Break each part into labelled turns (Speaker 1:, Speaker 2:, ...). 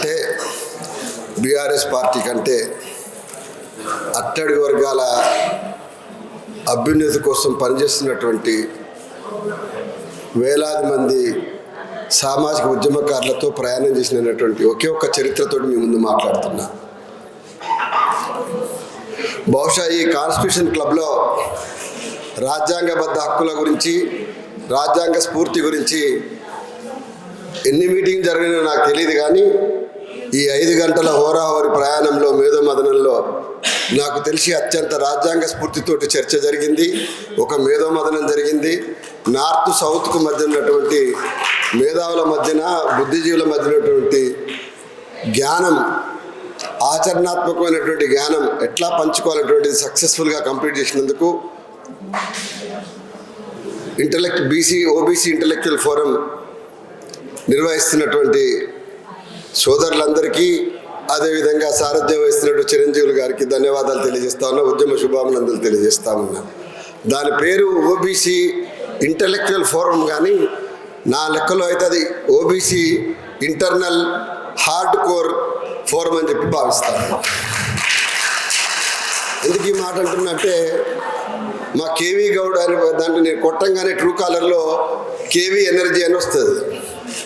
Speaker 1: కంటే BRS party కంటే అట్టడి వర్గాల అభ్యున్నతి కోసం పనిచేస్తున్నటువంటి వేలాది మంది సామాజిక ఉద్యమకారులతో ప్రయాణం చేసినటువంటి ఒకే ఒక్క చరిత్రతో మీ ముందు మాట్లాడుతున్నా. బహుశా ఈ కాన్స్టిట్యూషన్ క్లబ్లో రాజ్యాంగబద్ధ హక్కుల గురించి రాజ్యాంగ స్ఫూర్తి గురించి ఎన్ని మీటింగ్ జరిగినా నాకు తెలియదు కానీ ఈ ఐదు గంటల హోరాహోరి ప్రయాణంలో మేధోమదనంలో నాకు తెలిసి అత్యంత రాజ్యాంగ స్ఫూర్తితోటి చర్చ జరిగింది. ఒక మేధోమదనం జరిగింది. నార్త్ సౌత్కు మధ్య ఉన్నటువంటి మేధావుల మధ్యన బుద్ధిజీవుల మధ్య ఉన్నటువంటి జ్ఞానం ఆచరణాత్మకమైనటువంటి జ్ఞానం ఎట్లా పంచుకోవాలనేటువంటిది సక్సెస్ఫుల్గా కంప్లీట్ చేసినందుకు intellect BC OBC intellectual forum నిర్వహిస్తున్నటువంటి సోదరులందరికీ అదేవిధంగా సారథ్యం వహిస్తున్నట్టు చిరంజీవులు గారికి ధన్యవాదాలు తెలియజేస్తా ఉన్నా ఉద్యమ శుభాభినందనలు తెలియజేస్తా ఉన్నా దాని పేరు ఓబీసీ ఇంటలెక్చువల్ ఫోరం కానీ నా లెక్కలో అయితే అది OBC internal hard core forum అని చెప్పి భావిస్తాను. ఎందుకు ఈ మాట అంటున్నట్టే మా కేవీ గౌడ్ అని దాంట్లో నేను కొట్టంగానే ట్రూ కాలర్లో కేవీ ఎనర్జీ అని వస్తుంది.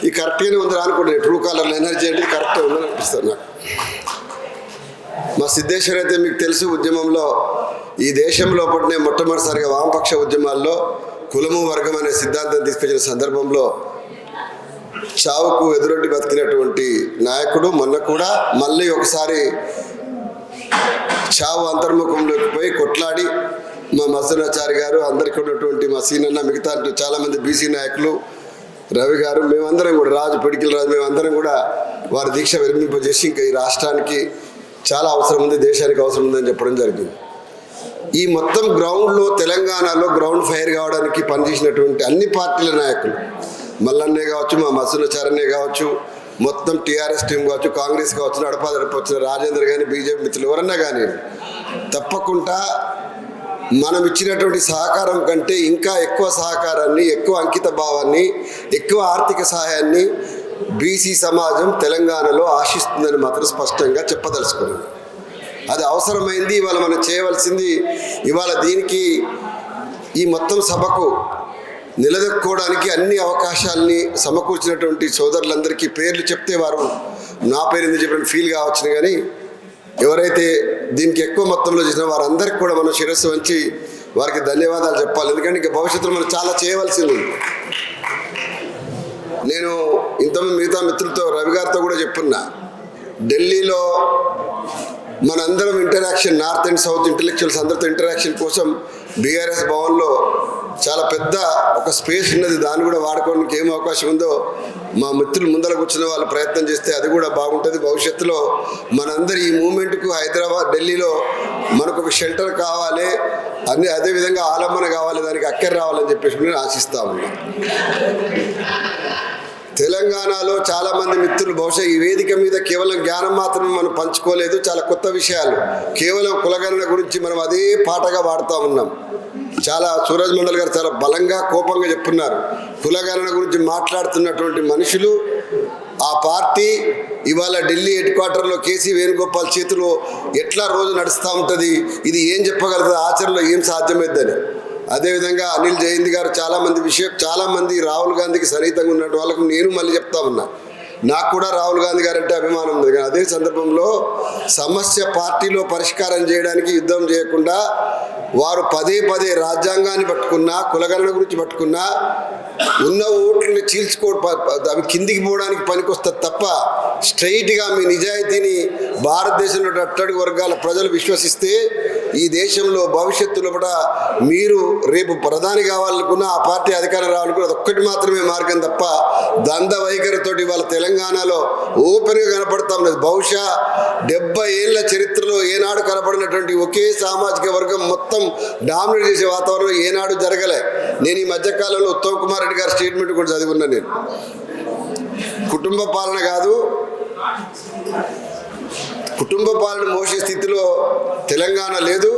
Speaker 1: ఈ కరెక్ట్గానే ఉందా అనుకుంటే ట్రూ కాలర్లో ఎనర్జీ అంటే కరెక్టే ఉందని అనిపిస్తుంది నాకు. మా సిద్ధేశ్వర్ అయితే మీకు తెలుసు ఉద్యమంలో ఈ దేశంలో పడిన మొట్టమొదటిసారిగా వామపక్ష ఉద్యమాల్లో కులము వర్గం అనే సిద్ధాంతం తీసుకొచ్చిన సందర్భంలో చావుకు ఎదురొడ్డి బతికినటువంటి నాయకుడు మొన్న కూడా మళ్ళీ ఒకసారి చావు అంతర్ముఖంలోకి పోయి కొట్లాడి మా మసనాచారి గారు అందరికీ ఉన్నటువంటి మా సీనన్న మిగతా చాలామంది బీసీ నాయకులు రవి గారు మేమందరం కూడా రాజు పిడికిల రాజు మేమందరం కూడా వారి దీక్ష విరమింపజేసి ఇంకా ఈ రాష్ట్రానికి చాలా అవసరం ఉంది దేశానికి అవసరం ఉందని చెప్పడం జరిగింది. ఈ మొత్తం గ్రౌండ్లో తెలంగాణలో గ్రౌండ్ ఫైర్ కావడానికి పనిచేసినటువంటి అన్ని పార్టీల నాయకులు మల్లన్నే కావచ్చు మా మసూనాచారనే కావచ్చు మొత్తం టీఆర్ఎస్ టీం కావచ్చు కాంగ్రెస్ కావచ్చు నడపా వచ్చిన రాజేంద్ర కానీ బీజేపీ మిత్రులు ఎవరన్నా కానీ తప్పకుండా మనం ఇచ్చినటువంటి సహకారం కంటే ఇంకా ఎక్కువ సహకారాన్ని ఎక్కువ అంకిత భావాన్ని ఎక్కువ ఆర్థిక సహాయాన్ని బీసీ సమాజం తెలంగాణలో ఆశిస్తుందని మాత్రం స్పష్టంగా చెప్పదలుచుకున్నాను అది అవసరమైంది ఇవాళ మనం చేయవలసింది ఇవాళ దీనికి ఈ మొత్తం సభకు నిలదొక్కుకోవడానికి అన్ని అవకాశాలని సమకూర్చినటువంటి సోదరులందరికీ పేర్లు చెప్తే వారు నా పేరు ఎందుకు చెప్పిన ఫీల్ కావచ్చు కానీ ఎవరైతే దీనికి ఎక్కువ మొత్తంలో చేసిన వారందరికీ కూడా మనం శిరస్సు వంచి వారికి ధన్యవాదాలు చెప్పాలి. ఎందుకంటే ఇంకా భవిష్యత్తులో మనం చాలా చేయవలసింది. నేను ఇంతమంది మిగతా మిత్రులతో రవి గారితో కూడా చెప్పున్నా ఢిల్లీలో మనందరం interaction north and south intellectuals అందరితో ఇంటరాక్షన్ కోసం బీఆర్ఎస్ భవన్లో చాలా పెద్ద ఒక స్పేస్ ఉన్నది. దాన్ని కూడా వాడుకోవడానికి ఏం అవకాశం ఉందో మా మిత్రులు ముందరకు కూర్చున్న వాళ్ళు ప్రయత్నం చేస్తే అది కూడా బాగుంటుంది. భవిష్యత్తులో మనందరి ఈ మూమెంట్కు హైదరాబాద్ ఢిల్లీలో మనకు ఒక షెల్టర్ కావాలి అన్ని అదేవిధంగా ఆలంబన కావాలి దానికి అక్కర రావాలని చెప్పేసి నేను ఆశిస్తా ఉన్నాను తెలంగాణలో చాలామంది మిత్రులు బహుశా ఈ వేదిక మీద కేవలం జ్ఞానం మాత్రమే మనం పంచుకోలేదు. చాలా కొత్త విషయాలు. కేవలం కులగణన గురించి మనం అదే పాటగా వాడుతూ ఉన్నాం. చాలా సూరజ్ మండల్ గారు చాలా బలంగా కోపంగా చెప్తున్నారు. కులగణన గురించి మాట్లాడుతున్నటువంటి మనుషులు ఆ పార్టీ ఇవాళ ఢిల్లీ హెడ్ క్వార్టర్లో కేసీ వేణుగోపాల్ చేతిలో ఎట్లా రోజు నడుస్తూ ఉంటుంది ఇది ఏం చెప్పగలుగుతుంది ఆచరణలో ఏం సాధ్యమైద్దని. అదేవిధంగా అనిల్ జయంతి గారు చాలామంది విషయం చాలామంది రాహుల్ గాంధీకి సన్నిహితంగా ఉన్నట్టు వాళ్ళకు నేను మళ్ళీ చెప్తా ఉన్నా. నాకు కూడా రాహుల్ గాంధీ గారు అంటే అభిమానం ఉంది. కానీ అదే సందర్భంలో సమస్య పార్టీలో పరిష్కారం చేయడానికి యుద్ధం చేయకుండా వారు పదే పదే రాజ్యాంగాన్ని పట్టుకున్నా కులగణన గురించి పట్టుకున్నా ఉన్న ఓట్లని చీల్చుకో అవి కిందికి పోవడానికి పనికొస్తుంది తప్ప స్ట్రైట్గా మీ నిజాయితీని భారతదేశంలో అట్టడుగు వర్గాల ప్రజలు విశ్వసిస్తే ఈ దేశంలో భవిష్యత్తులో కూడా మీరు రేపు ప్రధాని కావాలనుకున్న ఆ పార్టీ అధికారం రావాలనుకున్న ఒక్కటి మాత్రమే మార్గం తప్ప దంద వైఖరితోటి వాళ్ళ తెలంగాణలో ఓపెన్గా కనపడతాం లేదు బహుశా డెబ్బై ఏళ్ళ చరిత్రలో ఏనాడు కనపడినటువంటి ఒకే సామాజిక వర్గం మొత్తం డామినేట్ చేసే వాతావరణం ఏనాడు జరగలే. నేను ఈ మధ్యకాలంలో ఉత్తమ్ కుమార్ రెడ్డి గారి స్టేట్మెంట్ కూడా చదివిన్నా నేను. కుటుంబ పాలన కాదు కుటుంబ పాలన మోసే స్థితిలో తెలంగాణ లేదు.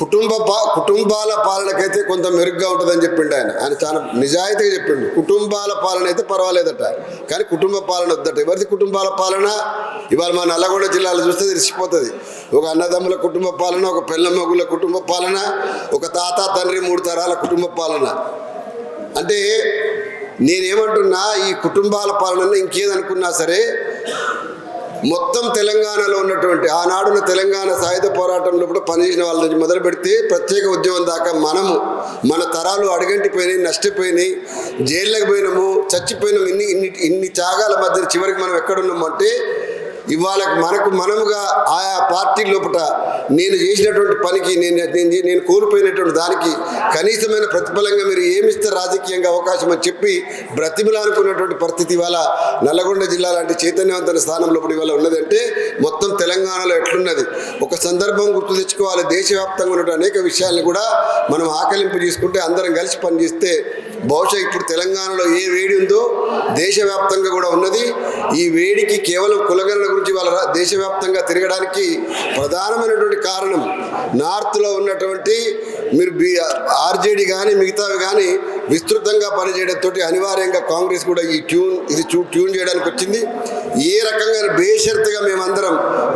Speaker 1: కుటుంబ పా కుటుంబాల పాలనకైతే కొంత మెరుగ్గా ఉంటుందని చెప్పిండు ఆయన. ఆయన చాలా నిజాయితీగా చెప్పిండు. కుటుంబాల పాలన అయితే పర్వాలేదట. కానీ కుటుంబ పాలన వద్దట. ఎవరిది కుటుంబాల పాలన? ఇవాళ మా నల్లగొండ జిల్లాలో చూస్తే తెలిసిపోతుంది. ఒక అన్నదమ్ముల కుటుంబ పాలన ఒక పెళ్ళమ్మగుల కుటుంబ పాలన ఒక తాత తండ్రి మూడు తరాల కుటుంబ పాలన. అంటే నేనేమంటున్నా ఈ కుటుంబాల పాలన ఇంకేదనుకున్నా సరే మొత్తం తెలంగాణలో ఉన్నటువంటి ఆనాడున తెలంగాణ సాయుధ పోరాటంలో కూడా పనిచేసిన వాళ్ళ నుంచి మొదలు పెడితే ప్రత్యేక ఉద్యమం దాకా మనము మన తరాలు అడుగంటిపోయినాయి నష్టపోయినాయి జైళ్ళకి పోయినాము చచ్చిపోయినాము ఇన్ని ఇన్ని ఇన్ని త్యాగాల మధ్య చివరికి మనం ఎక్కడున్నాము అంటే ఇవాళ మనకు మనముగా ఆయా పార్టీ లోపల నేను చేసినటువంటి పనికి నేను నేను కోల్పోయినటువంటి దానికి కనీసమైన ప్రతిఫలంగా మీరు ఏమిస్తే రాజకీయంగా అవకాశం అని చెప్పి బ్రతిమలానుకున్నటువంటి పరిస్థితి ఇవాళ నల్లగొండ జిల్లా లాంటి చైతన్యవంతమైన స్థానం లోపల ఇవాళ ఉన్నదంటే మొత్తం తెలంగాణలో ఎట్లున్నది? ఒక సందర్భం గుర్తు తెచ్చుకోవాలి. దేశవ్యాప్తంగా ఉన్న అనేక విషయాలను కూడా మనం ఆకలింపు చేసుకుంటే అందరం కలిసి పనిచేస్తే బహుశా ఇప్పుడు తెలంగాణలో ఏ వేడి ఉందో దేశవ్యాప్తంగా కూడా ఉన్నది. ఈ వేడికి కేవలం కులగణన గురించి వాళ్ళ దేశవ్యాప్తంగా తిరగడానికి ప్రధానమైనటువంటి కారణం నార్త్లో ఉన్నటువంటి మీరు బి ఆర్జేడీ కానీ మిగతావి కానీ విస్తృతంగా పనిచేయడంతో అనివార్యంగా కాంగ్రెస్ కూడా ఈ ట్యూన్ ఇది చూ ట్యూన్ చేయడానికి వచ్చింది ఏ రకంగా బేషరతుగా మేమందరం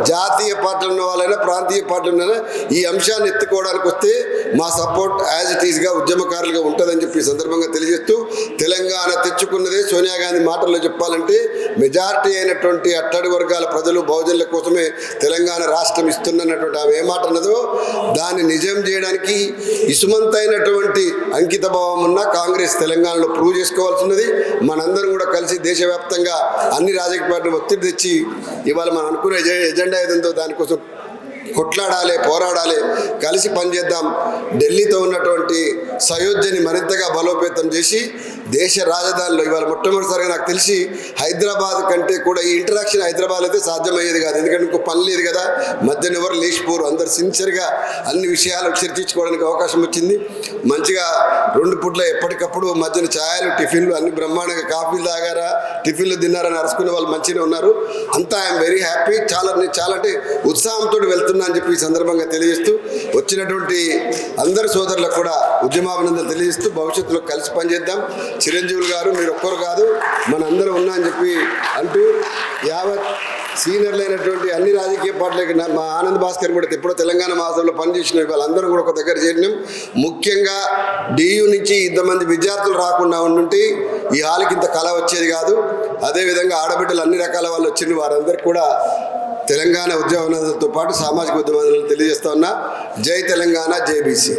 Speaker 1: జాతీయ పార్టీలు ఉన్న వాళ్ళైనా ప్రాంతీయ పార్టీలు ఉన్నైనా ఈ అంశాన్ని ఎత్తుకోవడానికి వస్తే మా సపోర్ట్ యాజ్ ఇట్ ఈస్గా ఉద్యమకారులుగా ఉంటుందని చెప్పి సందర్భంగా తెలియజేస్తూ తెలంగాణ తెచ్చుకున్నదే సోనియా గాంధీ మాటల్లో చెప్పాలంటే మెజారిటీ అయినటువంటి అట్టడి వర్గాల ప్రజలు బహుజనుల కోసమే తెలంగాణ రాష్ట్రం ఇస్తున్నటువంటి ఆమె ఏ మాట అన్నదో దాన్ని నిజం చేయడానికి ఇసుమంతైనటువంటి అంకిత భావం ఉన్న కాంగ్రెస్ తెలంగాణలో ప్రూవ్ చేసుకోవాల్సినది మనందరం కూడా కలిసి దేశవ్యాప్తంగా అన్ని రాజకీయ పార్టీలు ఒత్తిడి తెచ్చి ఇవాళ మనం అనుకునే ఎజెండా ఏదంతో దానికోసం కొట్లాడాలి పోరాడాలి కలిసి పనిచేద్దాం ఢిల్లీతో ఉన్నటువంటి సయోధ్యని మరింతగా బలోపేతం చేసి దేశ రాజధానిలో ఇవాళ మొట్టమొదటిసారిగా నాకు తెలిసి హైదరాబాద్ కంటే కూడా ఈ ఇంటరాక్షన్ హైదరాబాద్ అయితే సాధ్యమయ్యేది కాదు. ఎందుకంటే ఇంకో పని లేదు కదా. మధ్యన ఎవరు లేచిపోరు. అందరు సిన్సియర్గా అన్ని విషయాలు చర్చించుకోవడానికి అవకాశం వచ్చింది. మంచిగా రెండు పూట్ల ఎప్పటికప్పుడు మధ్యన ఛాయలు టిఫిన్లు అన్ని బ్రహ్మాండంగా కాఫీలు తాగారా టిఫిన్లు తిన్నారని అరుచుకునే వాళ్ళు మంచిగా ఉన్నారు. అంతా ఐఎమ్ వెరీ హ్యాపీ. చాలా నేను చాలా అంటే ఉత్సాహంతో వెళ్తున్నా అని చెప్పి ఈ సందర్భంగా తెలియజేస్తూ వచ్చినటువంటి అందరి సోదరులకు కూడా ఉద్యమాభినందనలు తెలియజేస్తూ భవిష్యత్తులో కలిసి పనిచేద్దాం. చిరంజీవులు గారు మీరు ఒక్కరు కాదు మనందరం ఉన్నా అని చెప్పి అంటూ యావత్ సీనియర్లు అయినటువంటి అన్ని రాజకీయ పార్టీలకి మా ఆనంద్ భాస్కర్ కూడా ఎప్పుడో తెలంగాణ మాసంలో పనిచేసిన వాళ్ళందరం కూడా ఒక దగ్గర చేరినాం. ముఖ్యంగా డియు నుంచి ఇంతమంది విద్యార్థులు రాకుండా ఉండుంటే ఈ హాల్కి ఇంత కళ వచ్చేది కాదు. అదేవిధంగా ఆడబిడ్డలు అన్ని రకాల వాళ్ళు వచ్చిన వారందరికీ కూడా తెలంగాణ ఉద్యమాలతో పాటు సామాజిక ఉద్యమాలను తెలియజేస్తా ఉన్నా. జై తెలంగాణ జై బీసీ.